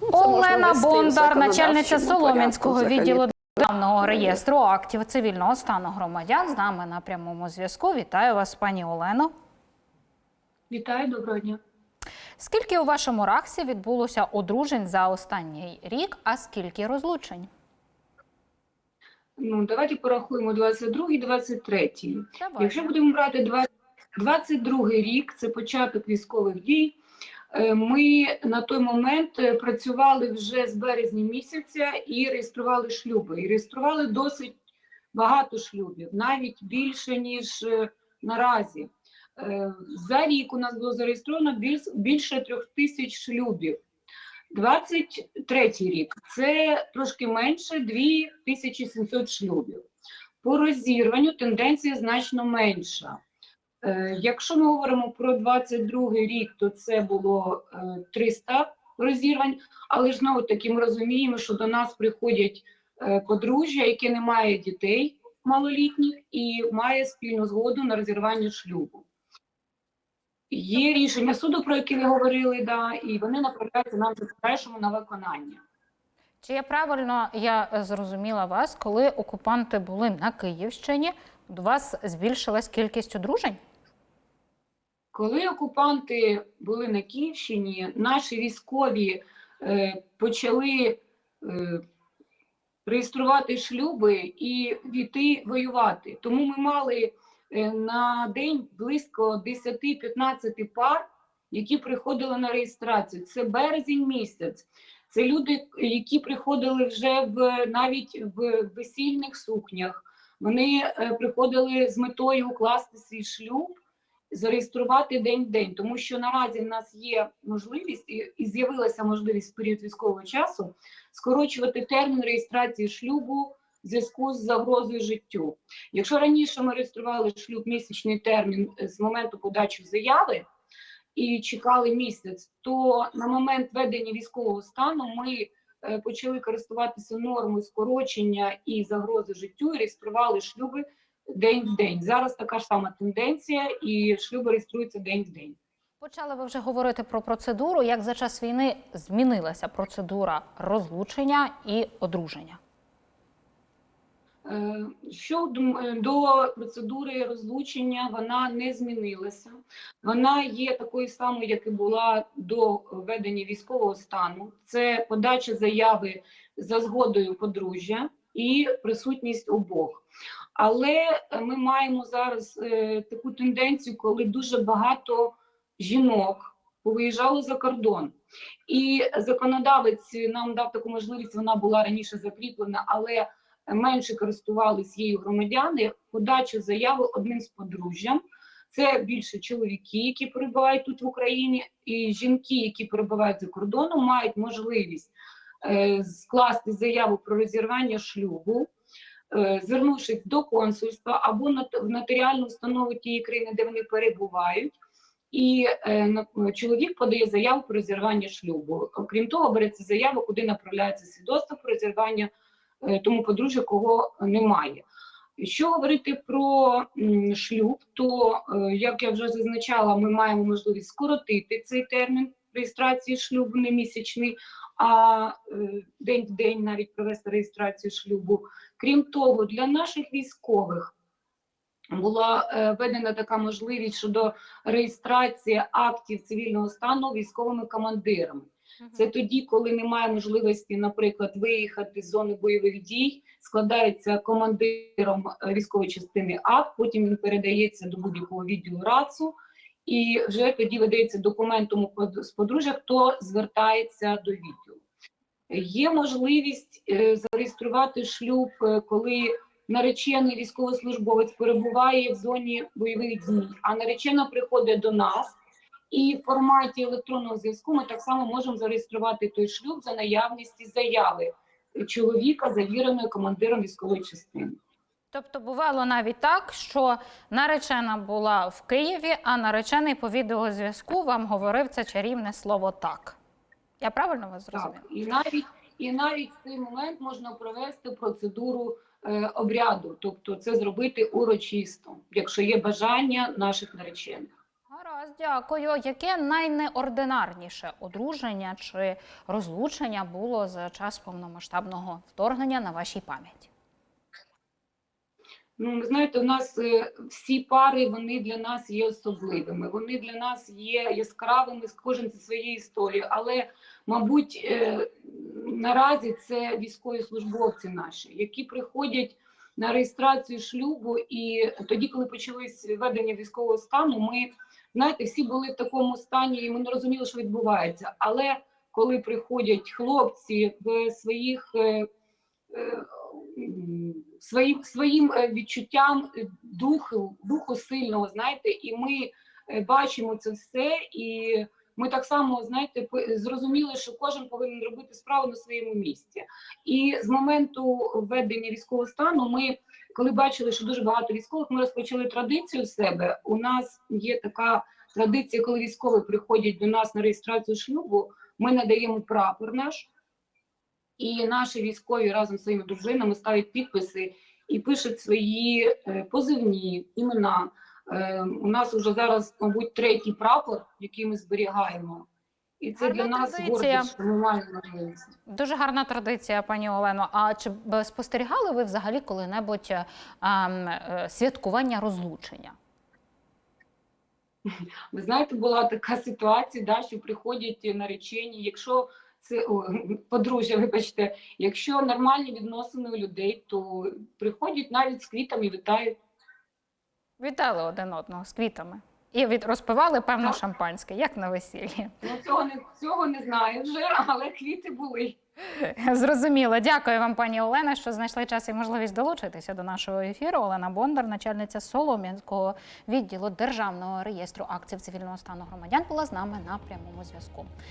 можна Олена Бондар, начальниця Солом'янського відділу державного реєстру актів цивільного стану громадян з нами на прямому зв'язку. Вітаю вас, пані Олено. Вітаю, доброго дня. Скільки у вашому раксі відбулося одружень за останній рік, а скільки розлучень? Ну, давайте порахуємо 22 23 Давайте. Якщо будемо брати 20 22 рік, це початок військових дій. Е, Ми на той момент е, працювали вже з березня місяця і реєстрували шлюби. І реєстрували досить багато шлюбів, навіть більше, ніж е, наразі. За рік у нас було зареєстровано більше трьох тисяч шлюбів. 23 рік це трошки менше 2700 шлюбів. По розірванню тенденція значно менша. Е, Якщо ми говоримо про 22 рік, то це було е, 300 розірвань, але ж знову таки ми розуміємо, що до нас приходять е, подружжя, яке не має дітей малолітніх і має спільну згоду на розірвання шлюбу. Є рішення суду, про яке ви говорили, да, і вони направляються нам в подальшому на виконання. Чи я правильно я е, зрозуміла вас, коли окупанти були на Київщині, у вас збільшилась кількість одружень? Коли окупанти були на Київщині, наші військові е, почали е, реєструвати шлюби і війти воювати. Тому ми мали е, на день близько 10-15 пар, які приходили на реєстрацію. Це березень місяць. Це люди, які приходили вже в навіть в весільних сукнях. Вони е, приходили з метою укласти свій шлюб зареєструвати день в день, тому що наразі в нас є можливість і, і з'явилася можливість в період військового часу скорочувати термін реєстрації шлюбу зв'язку з загрозою життю. Якщо раніше ми реєстрували шлюб місячний термін е, з моменту подачі заяви і чекали місяць, то на момент ведення військового стану ми е, почали користуватися нормою скорочення і загрози життю і реєстрували шлюби день в день. Зараз така ж сама тенденція, і шлюби реєструються день в день. Почали ви вже говорити про процедуру. Як за час війни змінилася процедура розлучення і одруження? Е, Щодо до процедури розлучення, вона не змінилася. Вона є такою самою, як і була до введення військового стану. Це подача заяви за згодою подружжя і присутність обох. Але ми маємо зараз е, таку тенденцію, коли дуже багато жінок повиїжджало за кордон. І законодавець нам дав таку можливість, вона була раніше закріплена, але менше користувались її громадяни, подачу заяви одним з подружжям. Це більше чоловіки, які перебувають тут в Україні, і жінки, які перебувають за кордоном, мають можливість скласти заяву про розірвання шлюбу, е, звернувшись до консульства або в нотаріальну установу тієї країни, де вони перебувають. І е, чоловік подає заяву про розірвання шлюбу. Окрім того, береться заява, куди направляється свідоцтво про розірвання е, тому подружжя, кого немає. Що говорити про шлюб, то е, як я вже зазначала, ми маємо можливість скоротити цей термін реєстрації шлюбу не місячний, а е, день в день навіть провести реєстрацію шлюбу. Крім того, для наших військових була е, введена така можливість щодо реєстрації актів цивільного стану військовими командирами. Це тоді, коли немає можливості, наприклад, виїхати з зони бойових дій, складається командиром е, військової частини акт, потім він передається до будь-якого відділу РАЦу, і вже тоді видається документом з подружжя, хто звертається до відділу. Є можливість е, зареєструвати шлюб, е, коли наречений військовослужбовець перебуває в зоні бойових дій, а наречена приходить до нас. І в форматі електронного зв'язку ми так само можемо зареєструвати той шлюб за наявності заяви чоловіка, завіреної командиром військової частини. Тобто бувало навіть так, що наречена була в Києві, а наречений по відеозв'язку вам говорив це чарівне слово так. Я правильно вас зрозуміла? Так, і навіть і навіть в цей момент можна провести процедуру е, обряду, тобто це зробити урочисто, якщо є бажання наших наречених. Гаразд, дякую. Яке найнеординарніше одруження чи розлучення було за час повномасштабного вторгнення на вашій пам'яті? Ну, ви знаєте, у нас е, всі пари вони для нас є особливими. Вони для нас є яскравими, кожен зі своєї історії. Але, мабуть, е, наразі це військові службовці наші, які приходять на реєстрацію шлюбу. І тоді, коли почалось введення військового стану, ми знаєте, всі були в такому стані, і ми не розуміли, що відбувається. Але коли приходять хлопці в своїх е, своїм, своїм е, відчуттям е, духу, духу сильного, знаєте, і ми е, бачимо це все, і ми так само, знаєте, зрозуміли, що кожен повинен робити справу на своєму місці. І з моменту введення військового стану ми, коли бачили, що дуже багато військових, ми розпочали традицію себе. У нас є така традиція, коли військові приходять до нас на реєстрацію шлюбу, ми надаємо прапор наш. І наші військові разом з своїми дружинами ставлять підписи і пишуть свої е, позивні імена. Е, у нас вже зараз, мабуть, третій прапор, який ми зберігаємо. І це Гарна для нас традиція. гордість, що ми маємо можливість. Дуже гарна традиція, пані Олено. А чи б спостерігали ви взагалі коли-небудь е, ем, святкування розлучення? Ви знаєте, була така ситуація, да, що приходять наречені, якщо це о, подружжя, вибачте, якщо нормальні відносини у людей, то приходять навіть з квітами, вітають. Вітали один одного з квітами. І від розпивали певно Так. шампанське, як на весіллі. Ну цього не цього не знаю вже, але квіти були. Зрозуміло. Дякую вам, пані Олена, що знайшли час і можливість долучитися до нашого ефіру. Олена Бондар, начальниця Солом'янського відділу Державного реєстру актів цивільного стану громадян, була з нами на прямому зв'язку.